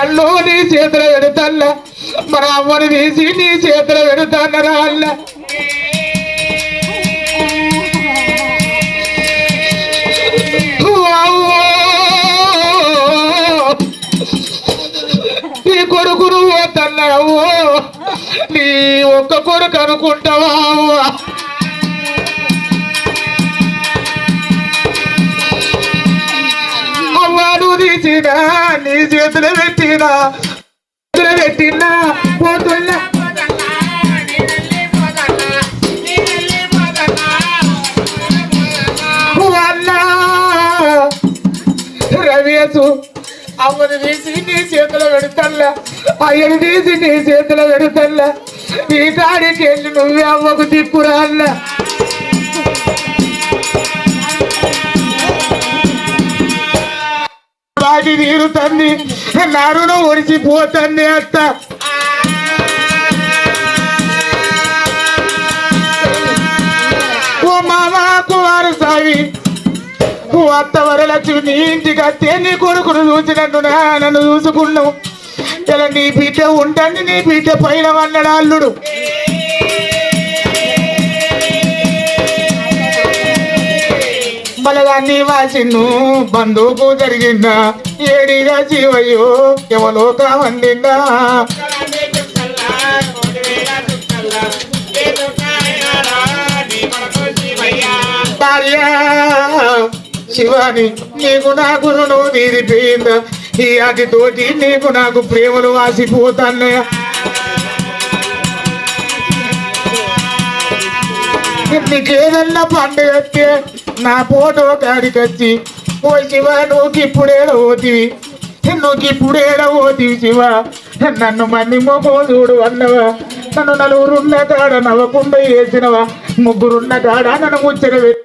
అల్లు నీ చేతుల ఎడతల్ల మన అమ్మని తీసి నీ చేతుల పెడతానరా అల్ల నీ కొడుకును ఓ తల్లవో నీ ఒక్క కొడుకు అనుకుంటావా? తీసినా నీ చేతులు పెట్టినా చేతులు పెట్టినా పోతున్నా. అన్నా అమ్మని తీసి నీ చేతిలో పెడతల్లా అయ్యని తీసి నీ చేతిలో పెడతల్లా ఈ కాడికి వెళ్ళి నువ్వే అమ్మకు తిప్పురాల్లా అన్నా తీరుతుంది నరును ఒడిచిపోతుంది అత్త. ఓ మామా కుమారు సావి అత్త వరలక్ష్మి నీ ఇంటికి అత్తే నీ కొడుకును చూసినట్టు నన్ను చూసుకున్నావు. ఇలా నీ బిడ్డ ఉంటుంది నీ బిడ్డ పైన అన్నాడు అల్లుడు. బలదాన్ని వాసిన్ను బంధువుకు జరిగిందా ఏడిగా జీవయ్యో ఎవలో కావండిందా భార్య శివాని నీకు నా గురును తీరిపోయిందా ఈ అతితోటి నీకు నాకు ప్రేమలు వాసిపోతాన్నయ్యా నీకేదన్నా పండుగ నా ఫోటో కాడికి వచ్చి ఓ శివ ఇప్పుడేడ పోతివి నువ్వు ఇప్పుడేడ పోతివి శివ. నన్ను మంది చూడు అన్నవా. నన్ను నలుగురున్న కాడ నవ్వకుండా వేసినవా ముగ్గురున్న కాడ నన్ను ముచ్చట పెట్టి.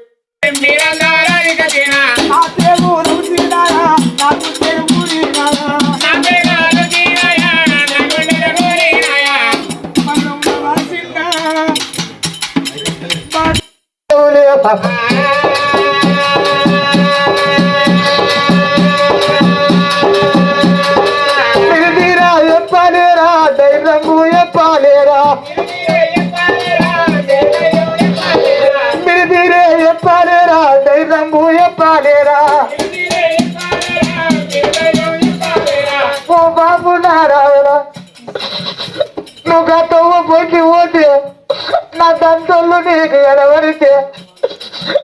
காத்தவும் போட்டி ஓட்டு நான் தன் சொல்லு எனக்கு வரிசை